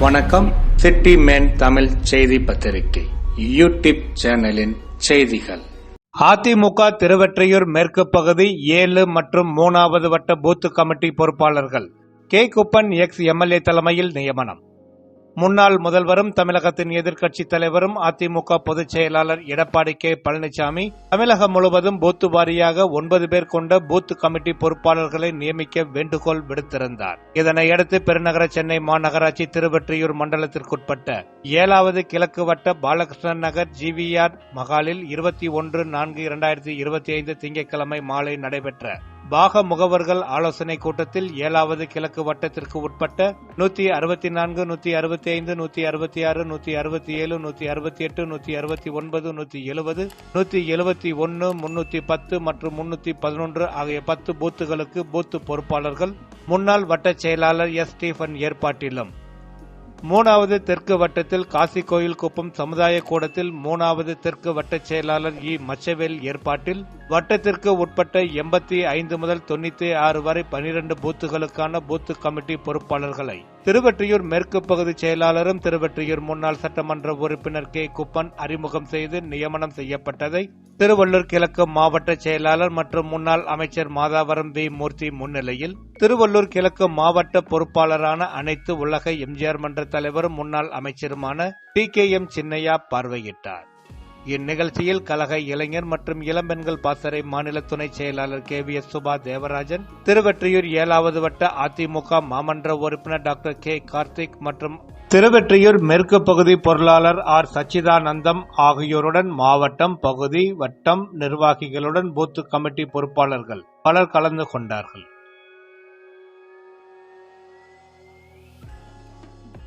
வணக்கம். City man Tamil செய்தி பத்திரிகை யூடியூப் சேனலின் செய்திகள். அதிமுக திருவெற்றியூர் மேற்கு பகுதி ஏழு மற்றும் மூணாவது வட்ட பூத்து கமிட்டி பொறுப்பாளர்கள் கே. குப்பன் எக்ஸ். எம்எல்ஏ தலைமையில் நியமனம். முன்னாள் முதல்வரும் தமிழகத்தின் எதிர்க்கட்சித் தலைவரும் அதிமுக பொதுச் செயலாளர் எடப்பாடி கே. பழனிசாமி தமிழகம் முழுவதும் பூத்து வாரியாக ஒன்பது பேர் கொண்ட பூத் கமிட்டி பொறுப்பாளர்களை நியமிக்க வேண்டுகோள் விடுத்திருந்தார். இதனையடுத்து பெருநகர சென்னை மாநகராட்சி திருவெற்றியூர் மண்டலத்திற்குட்பட்ட ஏழாவது கிழக்கு வட்ட பாலகிருஷ்ணன் நகர் ஜிவிஆர் மகாலில் இருபத்தி ஒன்று நான்கு இரண்டாயிரத்தி இருபத்தி ஐந்து திங்கட்கிழமை மாலை நடைபெற்ற பாக முகவர்கள் ஆலோசனை கூட்டத்தில் ஏழாவது கிழக்கு வட்டத்திற்கு உட்பட்ட நூத்தி அறுபத்தி நான்கு நூத்தி அறுபத்தி ஐந்து நூத்தி அறுபத்தி ஆறு நூத்தி அறுபத்தி ஏழு நூத்தி அறுபத்தி எட்டு நூத்தி அறுபத்தி ஒன்பது நூத்தி எழுபது நூத்தி எழுபத்தி ஒன்னு முன்னூத்தி பத்து மற்றும் முன்னூத்தி பதினொன்று ஆகிய பத்து பூத்துகளுக்கு பூத்து பொறுப்பாளர்கள் முன்னாள் வட்டச் செயலாளர் எஸ். ஸ்டீபன் ஏற்பாட்டிலும். மூணாவது தெற்கு வட்டத்தில் காசி கோயில் குப்பம் சமுதாய கூடத்தில் மூணாவது தெற்கு வட்டச் செயலாளர் இ. மச்சவேல் ஏற்பாட்டில் வட்டத்திற்கு உட்பட்ட எண்பத்தி ஐந்து முதல் தொண்ணூத்தி ஆறு வரை பனிரெண்டு பூத்துகளுக்கான பூத்து கமிட்டி பொறுப்பாளர்களை திருவெற்றியூர் மேற்கு பகுதி செயலாளரும் திருவெற்றியூர் முன்னாள் சட்டமன்ற உறுப்பினர் கே. குப்பன் அறிமுகம் செய்து நியமனம் செய்யப்பட்டதை திருவள்ளூர் கிழக்கு மாவட்ட செயலாளர் மற்றும் முன்னாள் அமைச்சர் மாதாவரம் வி மூர்த்தி முன்னிலையில் திருவள்ளூர் கிழக்கு மாவட்ட பொறுப்பாளரான அனைத்து உலக எம்ஜிஆர் மன்ற தலைவரும் முன்னாள் அமைச்சருமான டி கே எம் சின்னையா பார்வையிட்டார். இந்நிகழ்ச்சியில் கழக இளைஞர் மற்றும் இளம்பெண்கள் பாசறை மாநில துணை செயலாளர் K V S Suba Devarajan Thiruvottiyur ஏழாவது வட்ட அதிமுக மாமன்ற உறுப்பினர் டாக்டர் கே கார்த்திக் மற்றும் திருவெற்றியூர் மேற்கு பகுதி பொருளாளர் ஆர். சச்சிதானந்தம் ஆகியோருடன் மாவட்டம் பகுதி வட்டம் நிர்வாகிகளுடன் பூத்து கமிட்டி பொறுப்பாளர்கள் பலர் கலந்து கொண்டார்கள்.